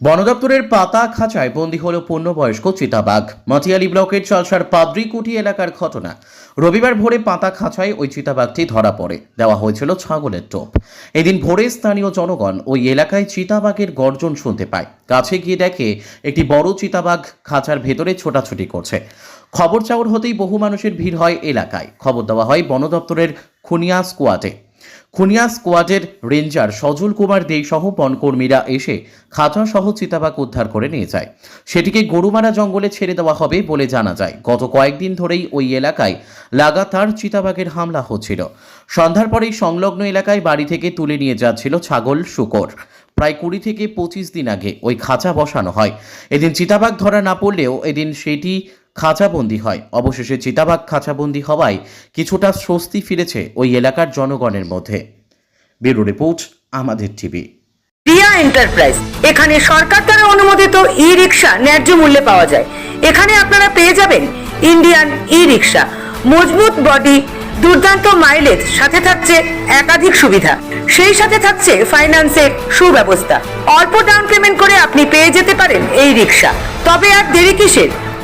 বন দপ্তরের পাতা খাঁচায় বন্দী হল পূর্ণবয়স্ক চিতাবাঘ। মাটিয়ালি ব্লকের চালসার পাদ্রিকুটি এলাকার ঘটনা। রবিবার ভোরে পাতা খাঁচায় ওই চিতাবাঘটি ধরা পড়ে। দেওয়া হয়েছিল ছাগলের টোপ। এদিন ভোরে স্থানীয় জনগণ ওই এলাকায় চিতাবাঘের গর্জন শুনতে পায়। কাছে গিয়ে দেখে একটি বড় চিতাবাঘ খাঁচার ভেতরে ছোটাছুটি করছে। খবর চাউর হতেই বহু মানুষের ভিড় হয় এলাকায়। খবর দেওয়া হয় বন দপ্তরের খুনিয়া স্কোয়াডে। খুনিয়া স্কোয়াডের রেঞ্জার সজল কুমার দেই সহ বনকর্মীরা এসে খাঁচা সহ চিতাবাঘ উদ্ধার করে নিয়ে যায়। সেটিকে গরুমারা জঙ্গলে ছেড়ে দেওয়া হবে বলে জানা যায়। গত কয়েকদিন ধরেই ওই এলাকায় লাগাতার চিতাবাঘের হামলা হচ্ছিল। সন্ধ্যার পরেই সংলগ্ন এলাকায় বাড়ি থেকে তুলে নিয়ে যাচ্ছিল ছাগল শুকর। প্রায় কুড়ি থেকে পঁচিশ দিন আগে ওই খাঁচা বসানো হয়। এদিন চিতাবাঘ ধরা না পড়লেও এদিন সেটি খাঁচাবন্দি হয়। অবশেষে চিতাবাঘ খাঁচাবন্দি হওয়ায় কিছুটা স্বস্তি ফিরেছে ওই এলাকার জনগণের মধ্যে। ব্যুরো রিপোর্ট, আমাদের টিভি। রিয়া এন্টারপ্রাইজ। এখানে সরকার দ্বারা অনুমোদিত ই রিক্সা ন্যায্য মূল্যে পাওয়া যায়। এখানে আপনারা পেয়ে যাবেন ইন্ডিয়ান ই রিক্সা মজবুত বডি, দুর্দান্ত মাইলেজ, সাথে থাকছে একাধিক সুবিধা। সেই সাথে থাকছে ফাইন্যান্সের সুব্যবস্থা। অল্প ডাউন পেমেন্ট করে আপনি পেয়ে যেতে পারেন এই রিক্সা তবে আর দেরি কিসের?